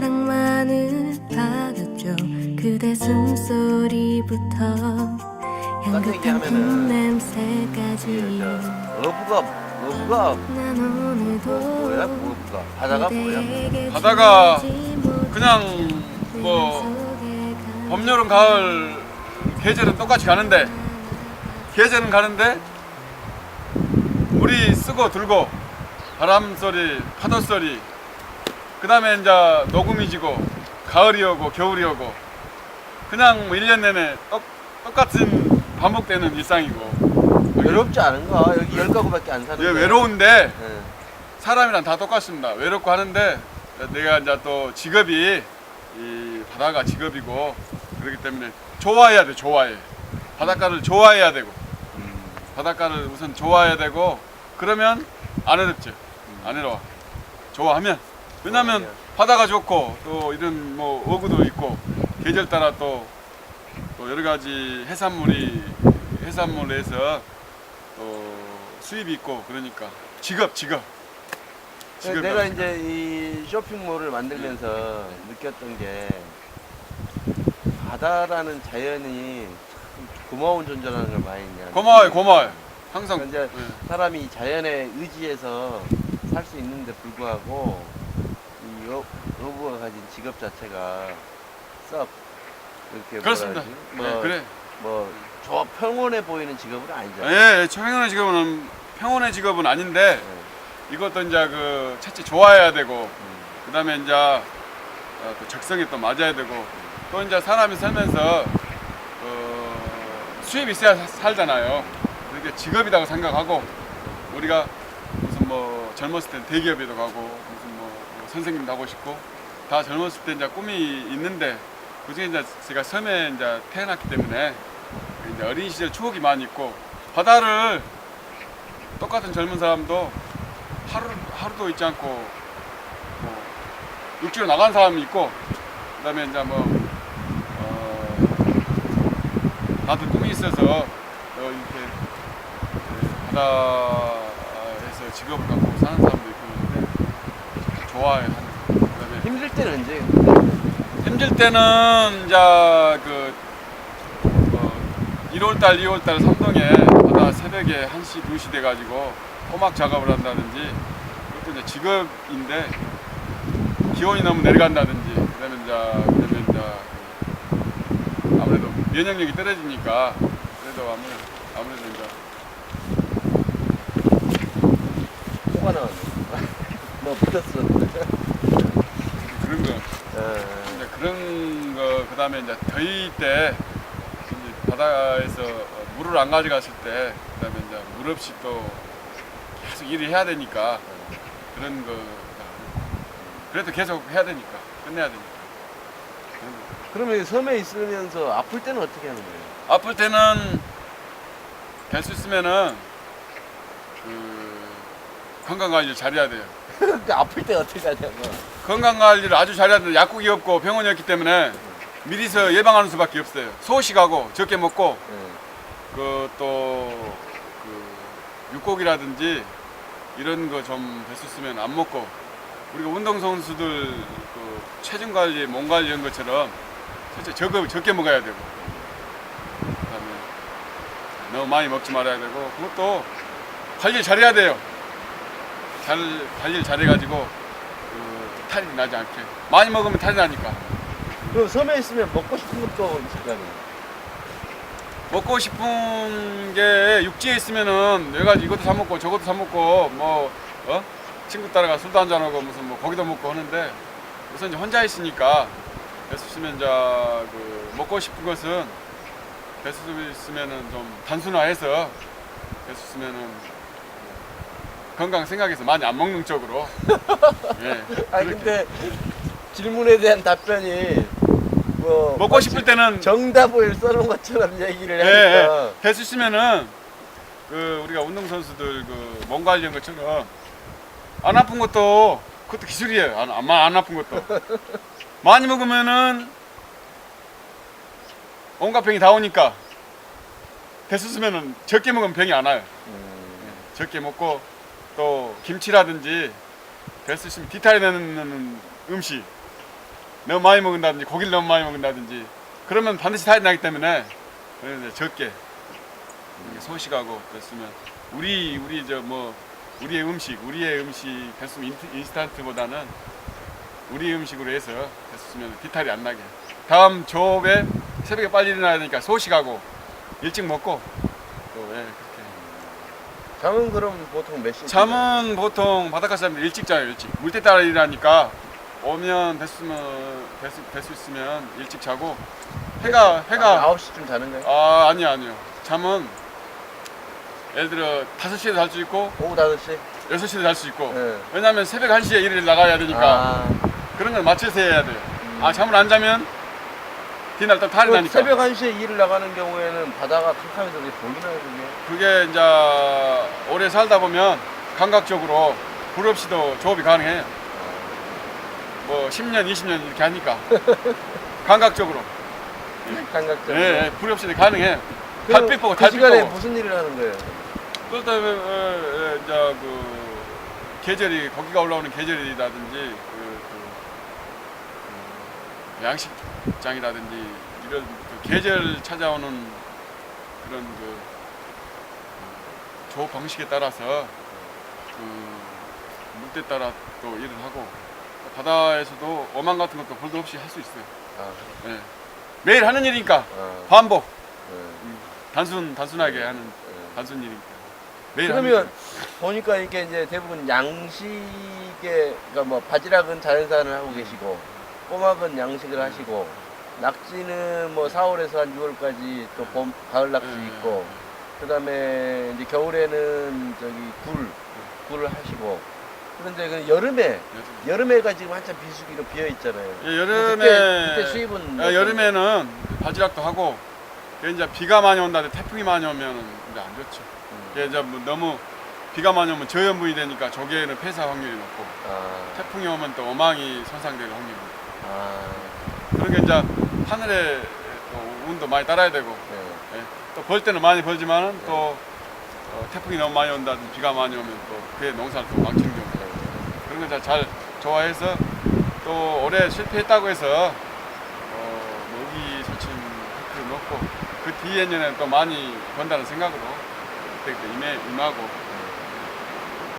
마음만을 박았죠 그대 숨소리부터 향긋한 품 냄새까지 저 어부가 어부가 난 오늘도 뭐야 어부가 바다가 뭐야? 바다가 그냥 뭐 속에 봄, 여름, 가을 계절은 똑같이 가는데 계절은 가는데 물이 쓰고 들고 바람 소리, 파도 소리 그 다음에 이제 녹음이 지고 가을이 오고 겨울이 오고 그냥 뭐 1년 내내 똑, 똑같은 반복되는 일상이고 외롭지 않은가? 여기 열 가구밖에 안 사는데. 이게 외로운데 예. 사람이랑 다 똑같습니다. 외롭고 하는데 내가 이제 또 직업이 이 바다가 직업이고 그렇기 때문에 좋아해야 돼. 좋아해. 바닷가를 좋아해야 되고 음. 바닷가를 우선 좋아해야 되고 그러면 안 어렵죠. 안 어려워. 좋아하면 왜냐면 좋아해야. 바다가 좋고 또 이런 뭐 어구도 있고 계절 따라 또, 또 여러 가지 해산물이 해산물에서 또 수입이 있고 그러니까 직업 직업 직업이 내가 없으니까. 이제 이 쇼핑몰을 만들면서 느꼈던 게 바다라는 자연이 참 고마운 존재라는 걸 많이 이제 고마워요 고마워요 항상 그러니까 이제 예. 사람이 이 자연에 의지해서 살 수 있는데 불구하고 이 여, 여부가 가진 직업 자체가 썩 이렇게 그렇습니다. 뭐라 네, 하지? 그래. 뭐저 평온해 보이는 직업은 아니죠. 예, 예, 평온의 직업은 평온의 직업은 아닌데 네. 이것도 이제 그 첫째 좋아해야 되고 음. 그다음에 이제 어, 또 적성에 또 맞아야 되고 또 이제 사람이 살면서 어, 수입이 있어야 사- 살잖아요. 그러니까 직업이라고 생각하고 우리가 무슨 뭐 젊었을 땐 대기업에도 가고 뭐, 뭐 선생님도 하고 싶고 다 젊었을 때 이제 꿈이 있는데 그중에 이제 제가 섬에 이제 태어났기 때문에 이제 어린 시절 추억이 많이 있고 바다를 똑같은 젊은 사람도 하루 하루도 있지 않고 뭐 육지로 나간 사람이 있고 그다음에 이제 뭐 어, 나도 꿈이 있어서 어, 이렇게 예, 바다에서 직업을 갖고 사는 사람도 그다음에 힘들 때는 언제? 힘들 때는 이제 그 어, 1월달, 2월달 삼동에 바다 새벽에 1시, 2시 돼가지고 꼬막 작업을 한다든지 그것도 이제 직업인데 기온이 너무 내려간다든지 그다음에 이제 그다음에 이제 그 아무래도 면역력이 떨어지니까 그래도 아무래도 아무래도 이제 코가 나왔네. 너 묻었어. 그런 거 어, 이제 그런 거 그다음에 이제 더위 때 이제 바다에서 어, 물을 안 가져갔을 때 그다음에 이제 물 없이 또 계속 일을 해야 되니까 그런 거 그래도 계속 해야 되니까 끝내야 되니까. 그러면 섬에 있으면서 아플 때는 어떻게 하는 거예요? 아플 때는 될 수 있으면은 그 건강 관리를 잘해야 돼요. 근데 아플 때 어떻게 하냐고. 건강 관리를 아주 되는데 약국이 없고 병원이 없기 때문에 미리서 예방하는 수밖에 없어요. 소식하고 적게 먹고 예. 그또 그 육고기라든지 이런 거좀 있으면 안 먹고 우리가 운동 선수들 그 체중 관리, 몸 관리 이런 것처럼 실제 적게 적게 먹어야 되고 그다음에 너무 많이 먹지 말아야 되고 그것도 관리 잘해야 돼요. 잘 관리를 잘해가지고 그 탈이 나지 않게 많이 먹으면 탈이 나니까 그럼 섬에 있으면 먹고 싶은 것도 있을 거 아니에요? 먹고 싶은 게 육지에 있으면은 내가 이것도 사 먹고 저것도 사 먹고 뭐 어? 친구 따라가 술도 한잔 하고 무슨 뭐 고기도 먹고 하는데 우선 이제 혼자 있으니까 있으면 이제 그 먹고 싶은 것은 뱃수 있으면은 좀 단순화해서 뱃수 있으면은 건강 생각해서 많이 안 먹는 쪽으로 예 아 그렇게. 근데 질문에 대한 답변이 뭐 먹고 싶을 때는 정답을 써놓은 것처럼 얘기를 예, 하니까 예. 될수 있으면은 그 우리가 운동 선수들 그 몸 관리 이런 것처럼 안 아픈 것도 그것도 기술이에요. 안, 안, 안 아픈 것도 많이 먹으면은 온갖 병이 다 오니까 수 있으면은 적게 먹으면 병이 안 와요. 음, 적게 먹고 또 김치라든지 될 수 있으면 디탈이 되는 음식 너무 많이 먹는다든지 고기를 너무 많이 먹는다든지 그러면 반드시 탈이 나기 때문에 적게 소식하고 그랬으면 우리 우리 저 뭐 우리의 음식 우리의 음식 됐으면 인스턴트보다는 우리 음식으로 해서 됐으면 뒤탈이 안 나게. 다음 조업에 새벽에 빨리 일어나야 되니까 소식하고 일찍 먹고 잠은 그럼 보통 몇 시? 잠은 보통 바닷가 사람들 일찍 자요 일찍 물때 따라 일하니까 오면 됐으면 될수 있으면 일찍 자고 해가 해가 아, 9시쯤 자는 거예요? 아 아니요 아니요 잠은 예를 들어 5시에도 잘수 있고 오후 5시? 6시에도 잘수 있고 네. 왜냐면 새벽 1시에 일을 나가야 되니까 아, 그런 걸 맞춰서 해야 돼요 음. 아 잠을 안 자면 뒤날 또 탈이 그 나니까. 새벽 1시에 일을 나가는 경우에는 바다가 캄캄해서 그게 보이나요, 그게? 그게 이제 오래 살다 보면 감각적으로 불 없이도 조업이 가능해요. 뭐 10년 20년 이렇게 하니까. 감각적으로. 감각적으로. 예, 예, 불 없이도 가능해요. 그, 달빛 보고 그 달빛 시간에 보고. 무슨 일을 하는 거예요? 그렇다면 어, 어, 이제 그 계절이 고기가 올라오는 계절이라든지 그, 그, 그 양식 장이라든지 이런 그 계절 찾아오는 그런 그그 조업 방식에 따라서 그 물때 따라 또 일을 하고 바다에서도 어망 같은 것도 볼도 없이 할 수 있어요. 아, 예. 매일 하는 일이니까 아, 반복 네, 단순 단순하게 하는 네. 단순 일이니까 매일 하는 그러면. 보니까 이게 이제 대부분 양식에 그러니까 뭐 바지락은 자연산을 하고 계시고 꼬막은 양식을 하시고 낙지는 뭐 4월에서 한 6월까지 또 봄, 가을 낙지 음. 있고 그다음에 이제 겨울에는 저기 굴 굴을 하시고 그런데 그 여름에 여름에가 지금 한참 비수기로 비어 있잖아요. 예, 여름에 그때, 그때 수입은 예, 여름에는 바지락도 하고 그게 이제 비가 많이 온다 태풍이 많이 오면은 이제 안 좋죠. 음. 이게 이제 뭐 너무 비가 많이 오면 저염분이 되니까 조개는 폐사 확률이 높고 아, 태풍이 오면 또 어망이 손상될 확률이 높고 아, 그런 게 이제 하늘에 또 운도 많이 따라야 되고 네. 또벌 때는 많이 벌지만은 또 어, 태풍이 너무 많이 온다든지 비가 많이 오면 또 그의 농사를 또 망치는 경우가 있고 그런 걸 잘 좋아해서 또 올해 실패했다고 해서 어, 모기 설치 팩트를 넣고 그 뒤에 년에 또 많이 번다는 생각으로 그때 임해, 임하고